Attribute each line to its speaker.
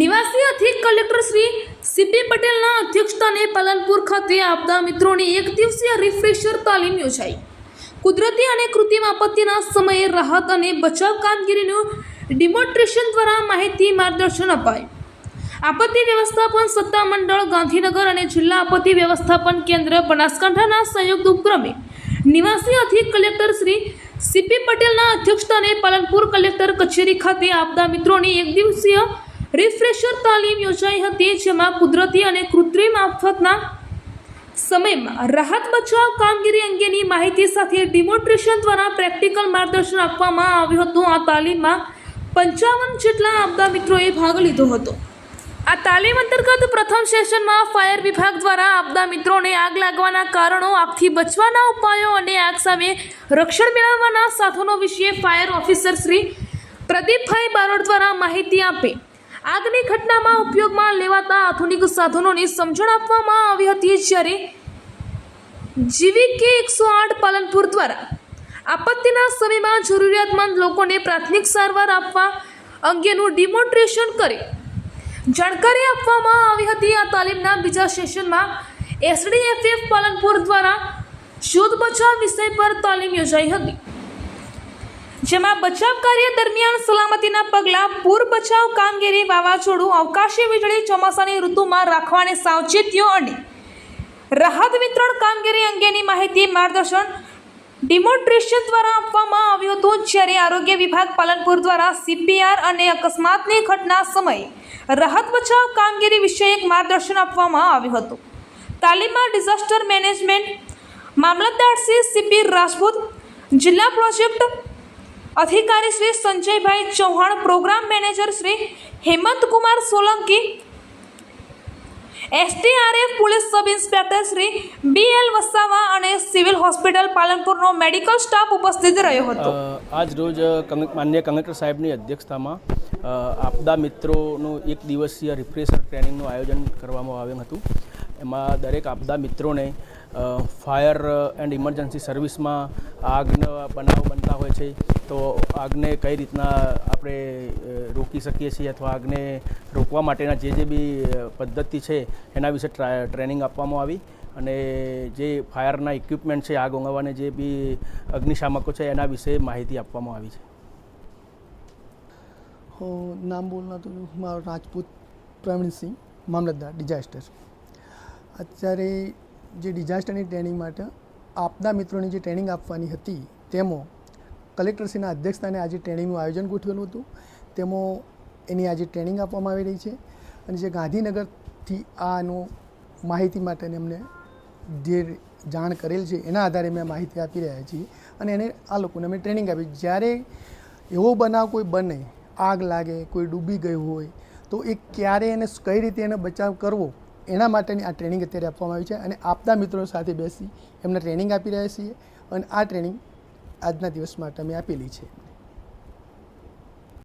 Speaker 1: નિવાસી અધિક collector Shri CP પટેલના અધ્યક્ષસ્થાને પાલનપુર ખાતે આપદા મિત્રોની એક દિવસીય રિફ્રેશર તાલીમ યોજાઈ. કુદરતી અને કૃત્રિમ આપત્તિના સમયે રાહત અને બચાવ કામગીરીનું ડિમોન્સ્ટ્રેશન દ્વારા માહિતી માર્ગદર્શન અપાય. આપત્તિ વ્યવસ્થાપન સત્તામંડળ ગાંધીનગર અને જિલ્લા આપત્તિ વ્યવસ્થાપન કેન્દ્ર બનાસકાંઠાના સંયુક્ત ઉપક્રમે નિવાસી અધિક કલેક્ટર શ્રી સીપી પટેલના અધ્યક્ષસ્થાને પાલનપુર કલેક્ટર કચેરી ખાતે આપદા મિત્રોની એક દિવસીય રિફ્રેશર તાલીમ યોજાઈ હતી, જેમાં કુદરતી અને કૃત્રિમ આફતના સમયમાં રાહત બચાવ કામગીરી અંગેની માહિતી સાથે ડિમોન્સ્ટ્રેશન દ્વારા પ્રેક્ટિકલ માર્ગદર્શન આપવામાં આવ્યું હતું. આ તાલીમમાં પંચાવન જેટલા આપદા મિત્રોએ ભાગ લીધો હતો. આ તાલીમ અંતર્ગત પ્રથમ સેશનમાં ફાયર વિભાગ દ્વારા આપદા મિત્રોને આગ લાગવાના કારણો આગથી બચવાના ઉપાયો અને આગ સામે રક્ષણ મેળવવાના સાધનો વિશે ફાયર ઓફિસર શ્રી પ્રદીપભાઈ બારોટ દ્વારા માહિતી આપી. આગની ઘટનામાં ઉપયોગમાં લેવાતા આધુનિક સાધનોની સમજણ આપવામાં આવી હતી જ્યારે જીવીકે એકસો આઠ પાલનપુર દ્વારા આપત્તિના સમયમાં જરૂરિયાતમંદ લોકોને પ્રાથમિક સારવાર આપવા અંગેનું ડિમોન્સ્ટ્રેશન કરી જાણકારી આપવામાં આવી હતી. આ તાલીમના બીજા સેશનમાં એસડીએફએફ પાલનપુર દ્વારા શોધ બચાવ વિષય પર તાલીમ યોજાઈ હતી. જેમાં બચાવ કાર્ય દરમિયાન સલામતીના પગલાં, પૂર બચાવ કામગીરી વાવાઝોડું, અવકાશી વીજળી ચોમાસાની ઋતુમાં રાખવાની સાવચેતીઓ અને રાહત વિતરણ કામગીરી અંગેની માહિતી માર્ગદર્શન ડિમોટ્રેશન દ્વારા આપવામાં આવ્યું હતું, જ્યારે આરોગ્ય વિભાગ પાલનપુર દ્વારા સીપીઆર અને અકસ્માતની ઘટના સમયે રાહત બચાવ કામગીરી વિશે એક માર્ગદર્શન આપવામાં આવ્યું હતું. તાલીમમાં ડિઝાસ્ટર મેનેજમેન્ટ, મામલતદાર શ્રી સીપી રાજપૂત, જિલ્લા પ્રોજેક્ટ અધિકારી Shri Sanjaybhai Chauhan, program manager Shri Hemant Kumar Solanki, STRF police sub inspector Shri B L Vasava અને સિવિલ હોસ્પિટલ પાલનપુરનો મેડિકલ સ્ટાફ ઉપસ્થિત રહ્યો હતો.
Speaker 2: આજ રોજ માન્ય કલેક્ટર સાહેબની અધ્યક્ષતામાં આપદા મિત્રોનું એક દિવસીય રિફ્રેશર ટ્રેનિંગનું આયોજન કરવામાં આવ્યું હતું. એમાં દરેક આપદા મિત્રોને ફાયર એન્ડ ઇમરજન્સી સર્વિસમાં આગનો બનાવ બનતા હોય છે. તો આગને કઈ રીતના આપણે રોકી શકીએ છીએ અથવા આગને રોકવા માટેના જે જે બી પદ્ધતિ છે એના વિશે ટ્રેનિંગ આપવામાં આવી અને જે ફાયરના ઇક્વિપમેન્ટ છે, આગ ઓંગાવવાને જે બી અગ્નિશામકો છે એના વિશે માહિતી આપવામાં આવી છે.
Speaker 3: હું નામ બોલના તો મારો રાજપૂત પ્રવીણસિંહ મામલતદાર, ડિઝાસ્ટર. અત્યારે જે ડિઝાસ્ટરની ટ્રેનિંગ માટે આપદા મિત્રોની જે ટ્રેનિંગ આપવાની હતી તેમાં કલેક્ટરશ્રીના અધ્યક્ષસ્થાને આજે ટ્રેનિંગનું આયોજન ગોઠવેલું હતું. તેમાં એની આજે ટ્રેનિંગ આપવામાં આવી રહી છે અને જે ગાંધીનગરથી આનો માહિતી માટેને અમને જે જાણ કરેલ છે એના આધારે મેં માહિતી આપી રહ્યા છીએ અને એને આ લોકોને અમે ટ્રેનિંગ આપી. જ્યારે એવો બનાવ કોઈ બને, આગ લાગે, કોઈ ડૂબી ગયું હોય, તો એ ક્યારે એને કઈ રીતે એને બચાવ કરવો, એના માટેની આ ટ્રેનિંગ અત્યારે આપવામાં આવી છે અને આપતા મિત્રો સાથે બેસી એમને ટ્રેનિંગ આપી રહ્યા છીએ અને આ ટ્રેનિંગ આજના દિવસ માટે અમે આપેલી છે.